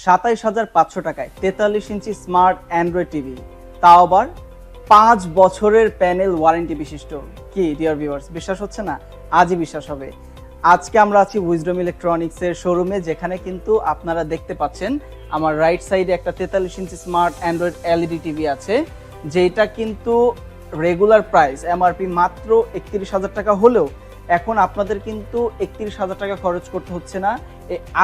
সাতাইশ হাজার পাঁচশো টাকায় তেতাল্লিশ ইঞ্চি স্মার্ট অ্যান্ড্রয়েড টিভি। তাও আবার পাঁচ বছরের প্যানেল ওয়ারেন্টি বিশিষ্ট। কি ডিয়ার ভিউয়ার্স বিশ্বাস হচ্ছে না? আজই বিশ্বাস হবে। আজকে আমরা আছি উইজডম ইলেকট্রনিক্সের শোরুমে যেখানে কিন্তু আপনারা দেখতে পাচ্ছেন, আমার রাইট সাইডে একটা তেতাল্লিশ inch smart Android LED TV আছে, যেটা কিন্তু রেগুলার প্রাইস এমআরপি মাত্র একত্রিশ হাজার টাকা হলেও, এখন আপনাদের কিন্তু একত্রিশ হাজার টাকা খরচ করতে হচ্ছে না।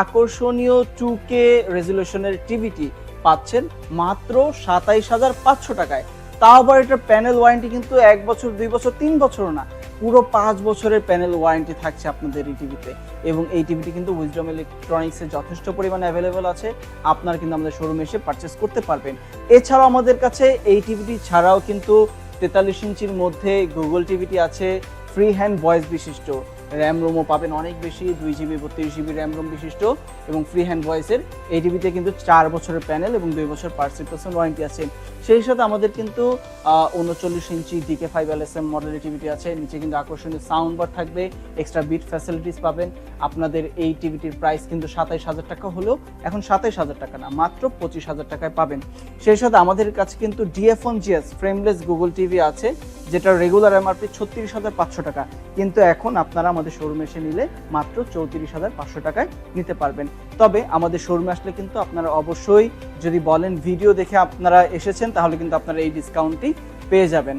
আকর্ষণীয় টু কে রেজলিউশনের টিভিটি পাচ্ছেন মাত্র সাতাইশ হাজার পাঁচশো টাকায়। তাও আবার এটার প্যানেল ওয়ারেন্টি কিন্তু এক বছর, দুই বছর, তিন বছরও না। পুরো পাঁচ বছরের প্যানেল ওয়ারেন্টি থাকছে আপনাদের এই টিভিতে এবং এই টিভিটি কিন্তু উইজডম ইলেকট্রনিক্সে যথেষ্ট পরিমাণে অ্যাভেলেবেল আছে। আপনারা কিন্তু আমাদের শোরুমে এসে পারচেস করতে পারবেন। এছাড়াও আমাদের কাছে এই টিভিটি ছাড়াও কিন্তু তেতাল্লিশ ইঞ্চির মধ্যে গুগল টিভিটি আছে ফ্রি হ্যান্ড ভয়েস বিশিষ্ট। র্যাম রোমও পাবেন অনেক বেশি, দুই জিবি বত্রিশ জিবি র্যাম রোম বিশিষ্ট এবং ফ্রি হ্যান্ড ভয়েসের এই টিভিতে কিন্তু চার বছরের প্যানেল এবং দুই বছর পার্সেন্ট পার্সেন্ট ওয়ারেন্টি আছে। সেই সাথে আমাদের কিন্তু উনচল্লিশ inch DK five L S M মডেলের টিভিটি আছে। নিচে কিন্তু আকর্ষণীয় সাউন্ড বার থাকবে এক্সট্রা বিট ফ্যাসিলিটিস পাবেন। আপনাদের এই টিভিটির প্রাইস কিন্তু সাতাইশ হাজার টাকা হলেও এখন সাতাইশ হাজার টাকা না, মাত্র পঁচিশ হাজার টাকায় পাবেন। সেই সাথে আমাদের কাছে কিন্তু DF one GS frameless Google TV আছে, যেটা রেগুলার এমআরপি ছত্রিশ হাজার পাঁচশো টাকা। কিন্তু এখন আপনারা আমাদের শোরুমে এসে নিলে মাত্র চৌত্রিশ হাজার পাঁচশো টাকায় নিতে পারবেন। তবে আমাদের শোরুমে আসলে কিন্তু আপনারা অবশ্যই যদি বলেন ভিডিও দেখে আপনারা এসেছেন, তাহলে কিন্তু আপনারা এই ডিসকাউন্টটি পেয়ে যাবেন।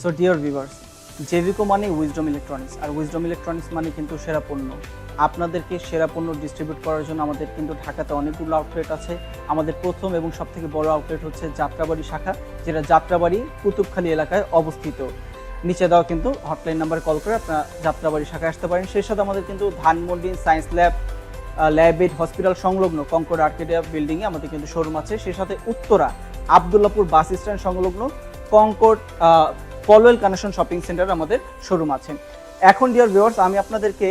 সো ডিয়ার ভিভার্স জেভিকো মানে উইজডম ইলেকট্রনিক্স আর উইজডম ইলেকট্রনিক্স মানে কিন্তু সেরা পণ্য। আপনাদেরকে সেরা পণ্য ডিস্ট্রিবিউট করার জন্য আমাদের কিন্তু ঢাকাতে অনেকগুলো আউটলেট আছে। আমাদের প্রথম এবং সবথেকে বড় আউটলেট হচ্ছে যাত্রাবাড়ি শাখা, যেটা যাত্রাবাড়ি কুতুবখালী এলাকায় অবস্থিত। নিচে দেওয়া কিন্তু হটলাইন নাম্বারে কল করে আপনারা যাত্রাবাড়ি শাখায় আসতে পারেন। সেই সাথে আমাদের কিন্তু ধানমন্ডি সায়েন্স ল্যাব ল্যাবেড হসপিটাল সংলগ্ন কঙ্কর আর্কেডিয়া বিল্ডিংয়ে আমাদের কিন্তু শোরুম আছে। সেই সাথে উত্তরা আবদুল্লাপুর বাস স্ট্যান্ড সংলগ্ন Concord Polwel connection shopping centre আমাদের শোরুম আছে। এখন ডিয়ার ভিউয়ার্স আমি আপনাদেরকে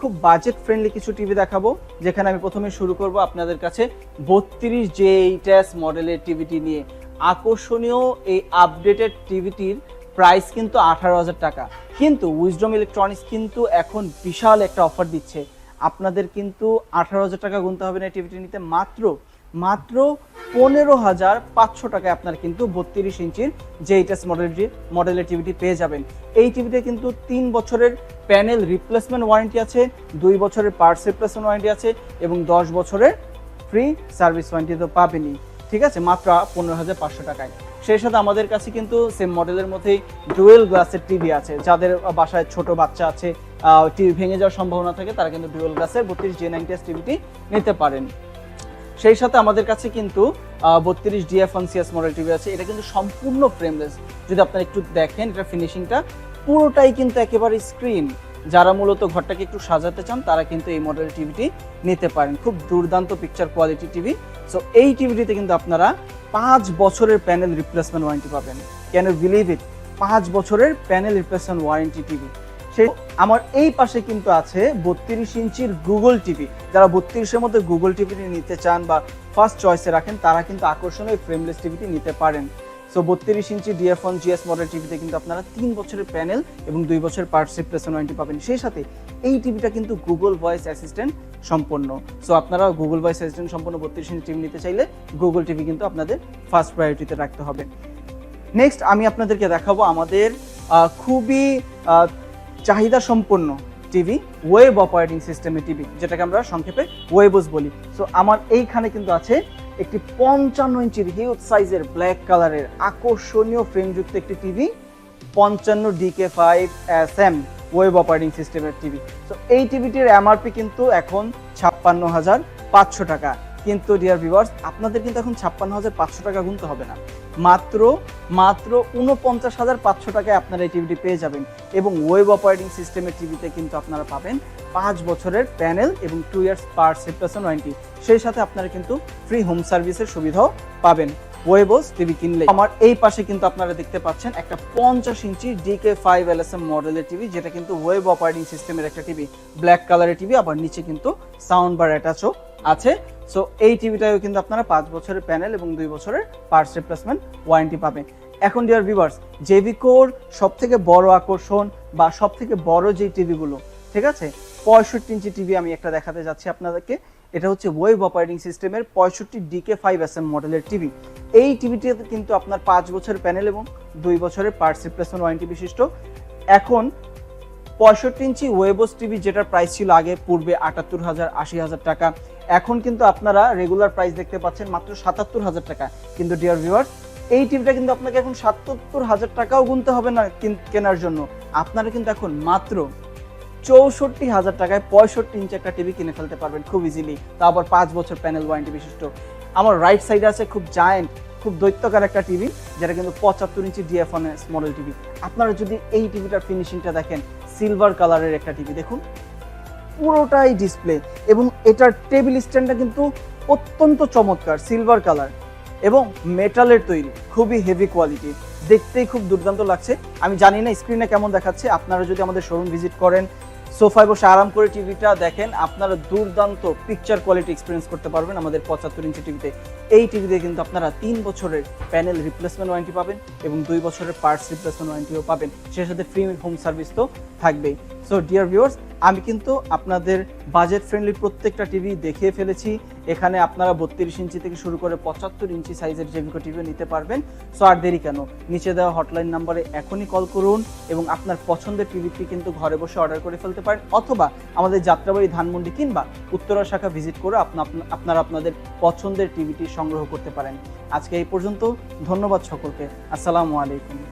খুব বাজেট ফ্রেন্ডলি কিছু টিভি দেখাবো, যেখানে আমি প্রথমে শুরু করব আপনাদের কাছে বত্রিশ জে এইটাস মডেলের টিভিটি নিয়ে। আকর্ষণীয় এই আপডেটেড টিভিটির প্রাইস কিন্তু আঠারো হাজার টাকা। কিন্তু উইজডম ইলেকট্রনিক্স কিন্তু এখন বিশাল একটা অফার দিচ্ছে। আপনাদের কিন্তু আঠারো হাজার টাকা গুনতে হবে না টিভিটি নিতে। মাত্র মাত্র পনেরো হাজার পাঁচশো টাকায় আপনার কিন্তু বত্রিশ ইঞ্চির যে এইটাস মডেলটি মডেলের টিভিটি পেয়ে যাবেন। এই টিভিতে কিন্তু তিন বছরের প্যানেল রিপ্লেসমেন্ট ওয়ারেন্টি আছে, দুই বছরের পার্টস রিপ্লেসমেন্ট ওয়ারেন্টি আছে এবং দশ বছরের ফ্রি সার্ভিস ওয়ারেন্টি তো পাবেনই। ঠিক আছে? মাত্র পনেরো হাজার পাঁচশো টাকায়। সেই সাথে আমাদের কাছে কিন্তু সেম মডেলের মধ্যেই ডুয়েল গ্লাসের টিভি আছে। যাদের বাসায় ছোট বাচ্চা আছে টিভি ভেঙে যাওয়ার সম্ভাবনা থাকে, তারা কিন্তু ডুয়েল গ্লাসের বত্রিশ জে নাইনটি টিভিটি নিতে পারেন। সেই সাথে আমাদের কাছে কিন্তু বত্রিশ DF one CS model TV আছে। এটা কিন্তু সম্পূর্ণ ফ্রেমলেস যদি আপনারা একটু দেখেন, এটা ফিনিশিংটা পুরোটাই কিন্তু একেবারে স্ক্রিন যারা মূলত ঘরটাকে একটু সাজাতে চান, তারা কিন্তু এই মডেল টিভিটি নিতে পারেন। খুব দুর্দান্ত পিকচার কোয়ালিটি টিভি সো এই টিভিটিতে কিন্তু আপনারা পাঁচ বছরের প্যানেল রিপ্লেসমেন্ট ওয়ারেন্টি পাবেন। ক্যান ইউ বিলিভ ইট পাঁচ বছরের প্যানেল রিপ্লেসমেন্ট ওয়ারেন্টি টিভি সেই আমার এই পাশে কিন্তু আছে বত্রিশ ইঞ্চির গুগল টিভি যারা বত্রিশের মধ্যে গুগল টিভিটি নিতে চান বা ফার্স্ট চয়েসে রাখেন, তারা কিন্তু আকর্ষণীয় ফ্রেমলেস টিভিটি নিতে পারেন। সো বত্রিশ inch DF one GS model টিভিতে কিন্তু আপনারা তিন বছরের প্যানেল এবং দুই বছর পার্টস রিপ্লেসমেন্ট ওয়ারেন্টি পাবেন। সেই সাথে এই টিভিটা কিন্তু গুগল ভয়েস অ্যাসিস্ট্যান্ট সম্পন্ন সো আপনারা গুগল ভয়েস অ্যাসিস্ট্যান্ট সম্পন্ন বত্রিশ ইঞ্চি টিভি নিতে চাইলে গুগল টিভি কিন্তু আপনাদের ফার্স্ট প্রায়োরিটিতে রাখতে হবে। নেক্সট আমি আপনাদেরকে দেখাবো আমাদের খুবই চাহিদা সম্পন্ন টিভি ওয়েব অপারেটিং সিস্টেমের টিভি যেটাকে আমরা সংক্ষেপে ওয়েবস বলি। সো আমার এইখানে কিন্তু আছে একটি পঞ্চান্ন ইঞ্চির হিউজ সাইজের ব্ল্যাক কালারের আকর্ষণীয় ফ্রেমযুক্ত একটি টিভি পঞ্চান্ন DK five S M web operating সিস্টেমের টিভি তো এই টিভিটির এমআরপি কিন্তু এখন ছাপ্পান্ন হাজার পাঁচশো টাকা। কিন্তু ডিয়ার ভিউয়ার্স আপনাদের কিন্তু এখন ছাপ্পান্ন হাজার পাঁচশো টাকা গুনতে হবে না। মাত্র মাত্র উনপঞ্চাশ হাজার পাঁচশো টাকায় আপনারা এই টিভিটি পেয়ে যাবেন। এবং ওয়েব অপারেটিং সিস্টেমের টিভিতে কিন্তু আপনারা পাবেন পাঁচ বছরের প্যানেল এবং two years parts replacement warranty সেই সাথে আপনারা কিন্তু ফ্রি হোম সার্ভিসের সুবিধাও পাবেন। ওয়েবস টিভি কিনলে আমার এই পাশে কিন্তু আপনারা দেখতে পাচ্ছেন একটা পঞ্চাশ inch DK five L S M মডেলের টিভি যেটা কিন্তু ওয়েব অপারেটিং সিস্টেমের একটা টিভি ব্ল্যাক কালারের টিভি আবার নিচে কিন্তু সাউন্ড বার অ্যাটাচও আছে। সো এই টিভিটাও কিন্তু আপনারা পাঁচ বছরের প্যানেল এবং দুই বছরের পার্টস রিপ্লেসমেন্ট ওয়ারেন্টি পাবেন। এখন ডিয়ার ভিভার্স জেভিকোর সব থেকে বড় আকর্ষণ বা সব থেকে বড় যে টিভিগুলো ঠিক আছে? পঁয়ষট্টি ইঞ্চি টিভি আমি একটা দেখাতে যাচ্ছি আপনাদেরকে। এটা হচ্ছে ওয়েব অপারেটিং সিস্টেমের পঁয়ষট্টি ডিকে ফাইভ এস এম মডেলের টিভি এই টিভিটিতে কিন্তু আপনার পাঁচ বছরের প্যানেল এবং দুই বছরের পার্টস রিপ্লেসমেন্ট ওয়ারেন্টি বিশিষ্ট। এখন পঁয়ষট্টি ইঞ্চি ওয়েবস টিভি যেটার প্রাইস ছিল আগে পূর্বে আটাত্তর হাজার, আশি হাজার টাকা। এখন কিন্তু আপনারা রেগুলার প্রাইস দেখতে পাচ্ছেন মাত্র সাতাত্তর হাজার টাকা। কিন্তু ডিয়ার ভিউয়ার্স এই টিভিটা কিন্তু আপনাকে এখন সাতাত্তর হাজার টাকাও গুনতে হবে না কেনার জন্য। আপনারা কিন্তু এখন মাত্র চৌষট্টি হাজার টাকায় পঁয়ষট্টি ইঞ্চি একটা টিভি কিনে ফেলতে পারবেন খুব ইজিলি তা আবার পাঁচ বছর প্যানেল ওয়ারেন্টি বিশিষ্ট। আমার রাইট সাইডে আছে খুব জায়েন্ট খুব দৈত্যকার একটা টিভি, যেটা কিন্তু পঁচাত্তর ইঞ্চি ডিএফএনএস মডেল টিভি। আপনারা যদি এই টিভিটার ফিনিশিংটা দেখেন সিলভার কালারের একটা টিভি, দেখুন। পুরোটাই ডিসপ্লে এবং এটার টেবিল স্ট্যান্ডটা কিন্তু অত্যন্ত চমৎকার সিলভার কালার এবং মেটালের তৈরি, খুবই হেভি কোয়ালিটি দেখতেই খুব দুর্দান্ত লাগছে। আমি জানি না স্ক্রিনে কেমন দেখাচ্ছে। আপনারা যদি আমাদের শোরুম ভিজিট করেন সোফায় বসে আরাম করে টিভিটা দেখেন, আপনারা দুর্দান্ত পিকচার কোয়ালিটি এক্সপিরিয়েন্স করতে পারবেন আমাদের পঁচাত্তর ইঞ্চি টিভিতে। এই টিভিতে কিন্তু আপনারা তিন বছরের প্যানেল রিপ্লেসমেন্ট ওয়ারেন্টি পাবেন এবং দুই বছরের পার্টস রিপ্লেসমেন্ট ওয়ারেন্টিও পাবেন। সেই সাথে ফ্রি হোম সার্ভিস তো থাকবেই। সো ডিয়ার ভিউয়ার্স আমি কিন্তু আপনাদের বাজেট ফ্রেন্ডলি প্রত্যেকটা টিভি দেখিয়ে ফেলেছি। এখানে আপনারা বত্রিশ ইঞ্চি থেকে শুরু করে পঁচাত্তর ইঞ্চি সাইজের জেভিকো টিভিও নিতে পারবেন। সো আর দেরি কেন? নিচে দেওয়া হটলাইন নাম্বারে এখনই কল করুন এবং আপনার পছন্দের টিভিটি কিন্তু ঘরে বসে অর্ডার করে ফেলতে পারেন। অথবা আমাদের যাত্রাবাড়ি ধানমন্ডি কিংবা উত্তরা শাখা ভিজিট করে আপনা- আপনা- আপনারা আপনাদের পছন্দের টিভিটি সংগ্রহ করতে পারেন। আজকে এই পর্যন্ত, ধন্যবাদ সকলকে। আসসালামু আলাইকুম।